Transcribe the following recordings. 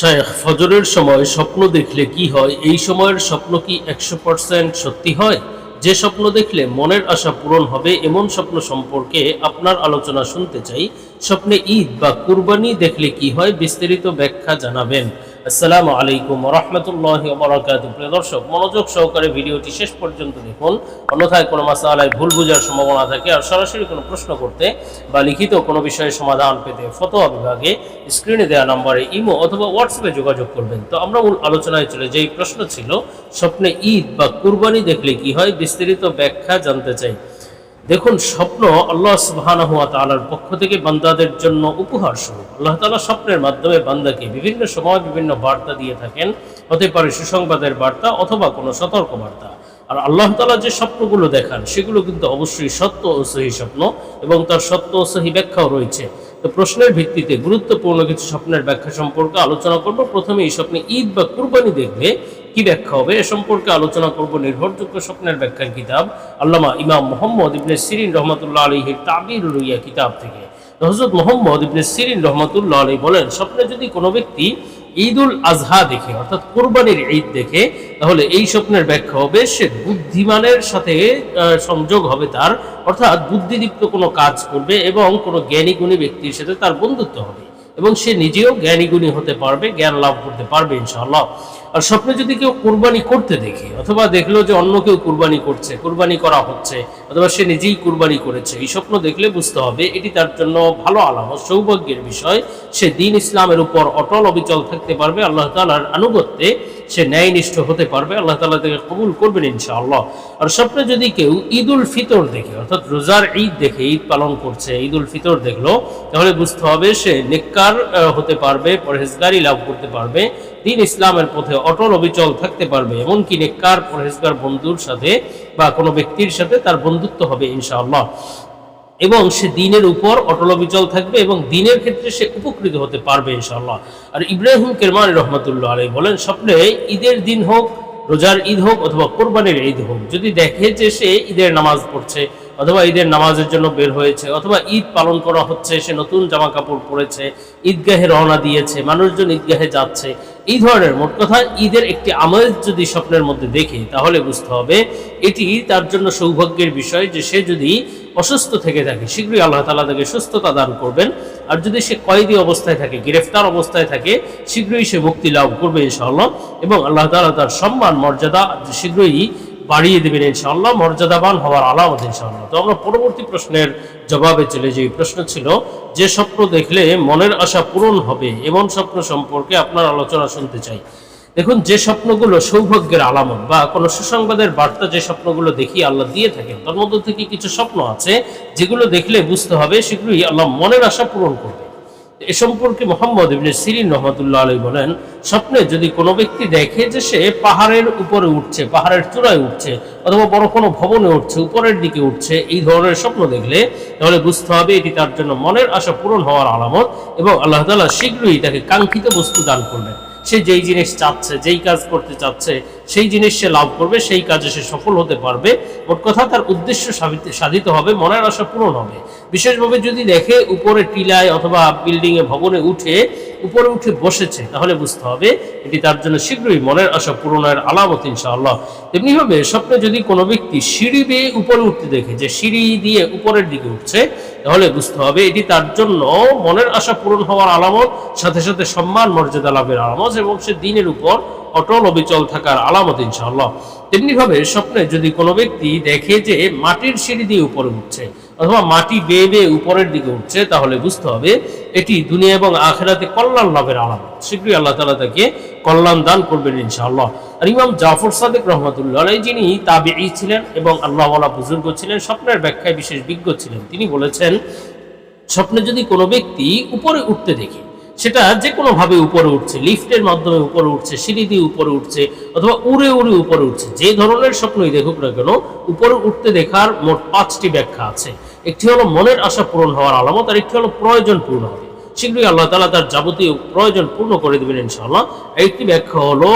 শেখ ফজরের সময় স্বপ্ন দেখলে কি হয়? এই সময়ের স্বপ্ন কি একশো পার্সেন্ট সত্যি হয়? যে স্বপ্ন দেখলে মনের আশা পূরণ হবে, এমন স্বপ্ন সম্পর্কে আপনার আলোচনা শুনতে চাই। স্বপ্নে ঈদ বা কুরবানি দেখলে কি হয়? বিস্তারিত ব্যাখ্যা জানাবেন। আসসালামু আলাইকুম রহমতুল্লাহ বরাকাত প্রিয় দর্শক, মনোযোগ সহকারে ভিডিওটি শেষ পর্যন্ত দেখুন। অন্যথায় কোনো মাসালায় ভুল বোঝার সম্ভাবনা থাকে আর সরাসরি কোনো প্রশ্ন করতে বা লিখিত কোনো বিষয়ে সমাধান পেতে ফতোয়া বিভাগে স্ক্রিনে দেওয়া নম্বরে ইমো অথবা হোয়াটসঅ্যাপে যোগাযোগ করবেন। তো আমরা মূল আলোচনায় চলে যেই। প্রশ্ন ছিল, স্বপ্নে ঈদ বা কুরবানি দেখলে কি হয়? বিস্তারিত ব্যাখ্যা জানতে চাই। দেখুন, স্বপ্ন আল্লাহ সুবহানাহু ওয়া তাআলার পক্ষ থেকে বান্দাদের জন্য উপহার স্বরূপ। আল্লাহ তাআলা স্বপ্নের মাধ্যমে বান্দাকে বিভিন্ন সময় বিভিন্ন বার্তা দিয়ে থাকেন। হতে পারে সুসংবাদের বার্তা অথবা কোনো সতর্ক বার্তা আর আল্লাহ তালা যে স্বপ্নগুলো দেখান, সেগুলো কিন্তু অবশ্যই সত্য ও সহি স্বপ্ন এবং তার সত্য ও সহি ব্যাখ্যাও রয়েছে। তো প্রশ্নের ভিত্তিতে গুরুত্বপূর্ণ কিছু স্বপ্নের ব্যাখ্যা সম্পর্কে আলোচনা করব। প্রথমে এই স্বপ্নে ঈদ বা কুরবানি দেখবে। কি ব্যাখ্যা হবে? এ সম্পর্কে আলোচনা করব নির্ভরযোগ্য স্বপ্নের ব্যাখ্যার কিতাব আল্লামা ইমাম মোহাম্মদ ইবনে সিরিন রহমতুল্লাহ আলীহির তাবির রুইয়া কিতাব থেকে। হজরত মোহাম্মদ ইবনে সিরিন রহমতুল্লাহ আলী বলেন, স্বপ্নে যদি কোনো ব্যক্তি ঈদ উল আজহা দেখে, অর্থাৎ কোরবানির ঈদ দেখে, তাহলে এই স্বপ্নের ব্যাখ্যা হবে সে বুদ্ধিমানের সাথে সংযোগ হবে তার, অর্থাৎ বুদ্ধিদীপ্ত কোনো কাজ করবে এবং কোনো জ্ঞানী গুণী ব্যক্তির সাথে তার বন্ধুত্ব হবে এবং সে নিজেও জ্ঞানী গুণী হতে পারবে, জ্ঞান লাভ করতে পারবে ইনশাআল্লাহ। আর স্বপ্নে যদি কেউ কুরবানি করতে দেখে অথবা দেখল যে অন্য কেউ কুরবানি করছে কুরবানি করা হচ্ছে অথবা সে নিজেই কুরবানি করেছে এই স্বপ্ন দেখলে বুঝতে হবে এটি তার জন্য ভালো আলামত সৌভাগ্যের বিষয়। সে দিন ইসলামের উপর অটল অবিচল থাকতে পারবে আল্লাহ তালার আনুগত্যে সে ন্যায়নিষ্ঠ হতে পারবে আল্লাহ তালা তাকে কবুল করবেন ইনশাআল্লাহ। আর স্বপ্নে যদি কেউ ঈদ উল ফিতর দেখে অর্থাৎ রোজার ঈদ দেখে ঈদ পালন করছে ঈদ উল ফিতর দেখল তাহলে বুঝতে হবে সে নেককার আহ, হতে পারবে পরহেজগারি লাভ করতে পারবে। দিন ইসলামের পথে অটল অবিচল থাকতে পারবে, এমনকি নেককার পরহেজগার বন্ধুর সাথে বা কোনো ব্যক্তির সাথে তার বন্ধুত্ব হবে ইনশাআল্লাহ। এবং সে দিনের উপর অটল অবিচল থাকবে এবং দিনের ক্ষেত্রে সে উপকৃত হতে পারবে ইনশাআল্লাহ। আর ইব্রাহিম কেরমান রহমতুল্লাহ আলাই বলেন, স্বপ্নে ঈদের দিন হোক, রোজার ঈদ হোক অথবা কোরবানির ঈদ হোক, যদি দেখে যে সে ঈদের নামাজ পড়ছে অথবা ঈদের নামাজের জন্য বের হয়েছে অথবা ঈদ পালন করা হচ্ছে, সে নতুন জামা কাপড় পরেছে, ঈদগাহে রওনা দিয়েছে, মানুষজন ঈদগাহে যাচ্ছে এই ধরনের মোট কথা, ঈদের একটি আমল যদি স্বপ্নের মধ্যে দেখে, তাহলে বুঝতে হবে এটি তার জন্য সৌভাগ্যের বিষয় যে সে যদি অসুস্থ থেকে থাকে, শীঘ্রই আল্লাহ তালা তাকে সুস্থতা দান করবেন। আর যদি সে কয়েদি অবস্থায় থাকে, গ্রেফতার অবস্থায় থাকে, শীঘ্রই সে মুক্তি লাভ করবে ইনশাআল্লাহ। এবং আল্লাহ তালা তার সম্মান, মর্যাদা, শীঘ্রই বাড়িয়ে দেবেন ইনশাআল্লাহ, মর্যাদাবান হওয়ার আলামত ইনশাআল্লাহ। তো আমরা পরবর্তী প্রশ্নের জবাবে চলে যাই। প্রশ্ন ছিল, যে স্বপ্ন দেখলে মনের আশা পূরণ হবে, এমন স্বপ্ন সম্পর্কে আপনার আলোচনা শুনতে চাই। দেখুন, যে স্বপ্নগুলো সৌভাগ্যের আলামত বা কোনো সুসংবাদের বার্তা যে স্বপ্নগুলো দেখি আল্লাহ দিয়ে থাকেন, তার মধ্যে থেকে কিছু স্বপ্ন আছে, যেগুলো দেখলে বুঝতে হবে শীঘ্রই আল্লাহ মনের আশা পূরণ করবে। এ সম্পর্কে মোহাম্মদ ইবনে সিরিন রহমতুল্লাহ আলী বলেন, স্বপ্নে যদি কোনো ব্যক্তি দেখে যে সে পাহাড়ের উপরে উঠছে, পাহাড়ের চূড়ায় উঠছে, অথবা বড় কোনো ভবনে উঠছে, উপরের দিকে উঠছে, এই ধরনের স্বপ্ন দেখলে, তাহলে বুঝতে হবে এটি তার জন্য মনের আশা পূরণ হওয়ার আলামত এবং আল্লাহ তাআলা শীঘ্রই তাকে কাঙ্ক্ষিত বস্তু দান করবেন। সে যেই জিনিস চাচ্ছে, যেই কাজ করতে চাচ্ছে সেই জিনিস সে লাভ করবে, সেই কাজে সে সফল হতে পারবে। মোট কথা তার উদ্দেশ্য সাধিত- হবে, মনের আশা পূরণ হবে। বিশেষভাবে যদি দেখে উপরে টিলায় অথবা বিল্ডিং এ ভবনে উঠে উপরে উঠে বসেছে, তাহলে বুঝতে হবে এটি তার জন্য শীঘ্রই মনের আশা পূরণের আলামত, ইনশাআল্লাহ। তেমনিভাবে স্বপ্নে যদি কোনো ব্যক্তি সিঁড়ি বেয়ে উপরে উঠতে দেখে, যে সিঁড়ি দিয়ে উপরের দিকে উঠছে, তাহলে বুঝতে হবে এটি তার জন্য মনের আশা পূরণ হওয়ার আলামত, সাথে সাথে সম্মান, মর্যাদা লাভের আলামত এবং সে দিনের উপর অটল অবিচল থাকার আলামত ইনশাআল্লাহ। তেমনিভাবে স্বপ্নে যদি কোনো ব্যক্তি দেখে যে মাটির সিঁড়ি দিয়ে উপরে উঠছে অথবা মাটি বেয়ে বেয়ে উপরের দিকে উঠছে, তাহলে বুঝতে হবে এটি দুনিয়া এবং আখেরাতে কল্যাণ লাভের আলামত। শীঘ্রই আল্লাহ তালা তাকে কল্যাণ দান করবেন ইনশাআল্লাহ। আর ইমাম জাফর সাদেক রহমতুল্লাহ যিনি তাবিঈ ছিলেন এবং আল্লাহওয়ালা বুজুর্গ ছিলেন, স্বপ্নের ব্যাখ্যায় বিশেষ বিজ্ঞ ছিলেন। তিনি বলেছেন, স্বপ্নে যদি কোনো ব্যক্তি উপরে উঠতে দেখে সেটা যে কোনোভাবে উপরে উঠছে, লিফটের মাধ্যমে উপরে উঠছে, সিঁড়ি দিয়ে উপরে উঠছে, অথবা উড়ে উড়ে উপরে উঠছে, যে ধরনের স্বপ্নই দেখুক না কেন, উপরে উঠতে দেখার মোট পাঁচটি ব্যাখ্যা আছে। একটি হলো মনের আশা পূরণ হওয়ার আলামত, আর একটি হলো প্রয়োজন পূরণ হবে শীঘ্রই আল্লাহ তালা তার যাবতীয় প্রয়োজন পূর্ণ করে দেবেন ইনশাআল্লাহ। একটি ব্যাখ্যা হলো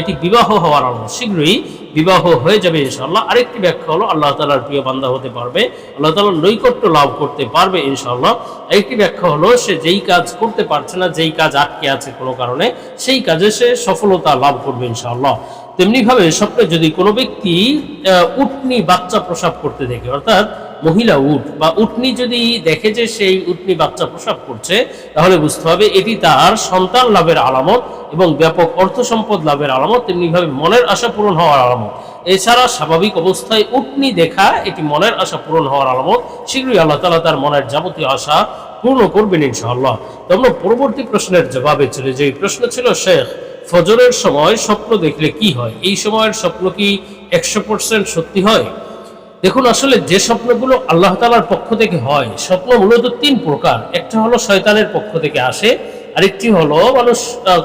এটি বিবাহ হওয়ার আলামত। শীঘ্রই বিবাহ হয়ে যাবে ইনশাআল্লাহ। আরেকটি ব্যাখ্যা হলো, আল্লাহ তালার প্রিয় বান্দা হতে পারবে, আল্লাহ তালার নৈকট্য লাভ করতে পারবে ইনশাআল্লাহ। একটি ব্যাখ্যা হলো, সে যেই কাজ করতে পারছে না, যেই কাজ আটকে আছে কোনো কারণে, সেই কাজে সে সফলতা লাভ করবে ইনশাআল্লাহ। তেমনিভাবে স্বপ্নে যদি কোনো ব্যক্তি উটনি বাচ্চা প্রসাব করতে দেখে, অর্থাৎ মহিলা উট বা উটনি যদি দেখে যে সেই উটনি বাচ্চা প্রসাব করছে, তাহলে বুঝতে হবে এটি তার সন্তান লাভের আলামত এবং ব্যাপক অর্থ সম্পদ লাভের আলামত, তেমনিভাবে মনের আশা পূরণ হওয়ার আলামত। এছাড়া স্বাভাবিক অবস্থায় উটনি দেখা, এটি মনের আশা পূরণ হওয়ার আলামত। শীঘ্রই আল্লাহ তালা তার মনের যাবতীয় আশা পূর্ণ করবেন ইনশাআল্লাহ। তো পরবর্তী প্রশ্নের জবাবে চলে যে প্রশ্ন ছিল, শেখ, ফজরের সময় স্বপ্ন দেখলে কি হয়? এই সময়ের স্বপ্ন কি একশো সত্যি হয়? দেখুন, আসলে যে স্বপ্নগুলো আল্লাহ তালার পক্ষ থেকে হয়, স্বপ্ন মূলত তিন প্রকার। একটা হলো শয়তানের পক্ষ থেকে আসে, আরেকটি হলো মানুষ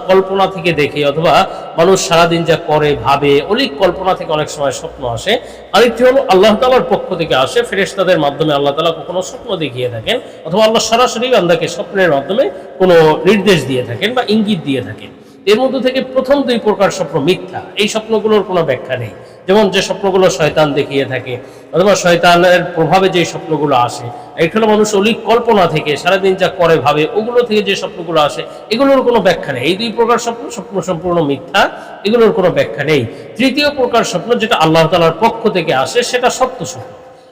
কল্পনা থেকে দেখে অথবা মানুষ সারাদিন যা করে, ভাবে, অলিক কল্পনা থেকে অনেক সময় স্বপ্ন আসে। আরেকটি হলো আল্লাহ তালার পক্ষ থেকে আসে, ফেরেশতাদের মাধ্যমে আল্লাহ তালা কখনো স্বপ্ন দেখিয়ে থাকেন, অথবা আল্লাহ সরাসরি বান্দাকে স্বপ্নের মাধ্যমে কোনো নির্দেশ দিয়ে থাকেন বা ইঙ্গিত দিয়ে থাকেন। এর মধ্যে থেকে প্রথম দুই প্রকার স্বপ্ন মিথ্যা। এই স্বপ্নগুলোর কোনো ব্যাখ্যা নেই। যেমন যে স্বপ্নগুলো শয়তান দেখিয়ে থাকে, অথবা শয়তানের প্রভাবে যে স্বপ্নগুলো আসে এখানে মানুষ অলিক কল্পনা থেকে, সারাদিন যা করে ভাবে, ওগুলো থেকে যে স্বপ্নগুলো আসে, এগুলোর কোনো ব্যাখ্যা নেই। এই দুই প্রকার স্বপ্ন স্বপ্ন সম্পূর্ণ মিথ্যা, এগুলোর কোনো ব্যাখ্যা নেই। তৃতীয় প্রকার স্বপ্ন যেটা আল্লাহ তালার পক্ষ থেকে আসে, সেটা সত্য স্বপ্ন।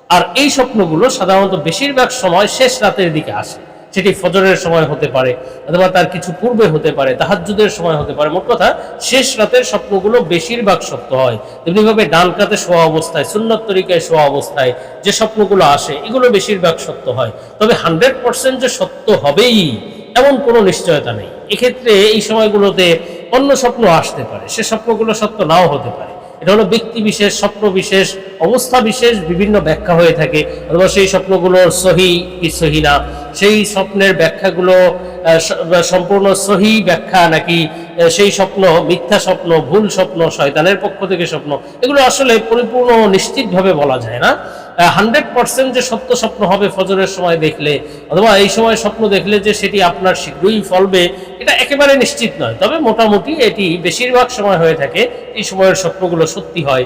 আর এই স্বপ্নগুলো সাধারণত বেশিরভাগ সময় শেষ রাতের দিকে আসে। সেটি ফজরের সময় হতে পারে, অথবা তার কিছু পূর্বে হতে পারে, তাহাজ্জুদের সময় হতে পারে। মোট কথা, শেষ রাতের স্বপ্নগুলো বেশিরভাগ সত্য হয়। তেমনিভাবে ডান কাতে শোয়া অবস্থায়, সুন্নত তরিকায় শোয়া অবস্থায় যে স্বপ্নগুলো আসে, এগুলো বেশিরভাগ সত্য হয়। তবে হান্ড্রেড পার্সেন্ট যে সত্য হবেই, এমন কোনো নিশ্চয়তা নেই। এক্ষেত্রে এই সময়গুলোতে অন্য স্বপ্ন আসতে পারে, সে স্বপ্নগুলো সত্য নাও হতে পারে। এটা হলো ব্যক্তি বিশেষ, স্বপ্ন বিশেষ, অবস্থা বিশেষ, বিভিন্ন ব্যাখ্যা হয়ে থাকে, অথবা সেই স্বপ্নগুলোর সহি কি সহি না। সেই স্বপ্নের ব্যাখ্যাগুলো সম্পূর্ণ সহি ব্যাখ্যা নাকি সেই স্বপ্ন, মিথ্যা স্বপ্ন, ভুল স্বপ্ন, শয়তানের পক্ষ থেকে স্বপ্ন, এগুলো আসলে পরিপূর্ণ নিশ্চিতভাবে বলা যায় না। হান্ড্রেড পার্সেন্ট যে সত্য স্বপ্ন হবে ফজরের সময় দেখলে, অথবা এই সময় স্বপ্ন দেখলে যে সেটি আপনার শীঘ্রই ফলবে, এটা একেবারে নিশ্চিত নয়। তবে মোটামুটি এটি বেশিরভাগ সময় হয়ে থাকে, এই সময়ের স্বপ্নগুলো সত্যি হয়।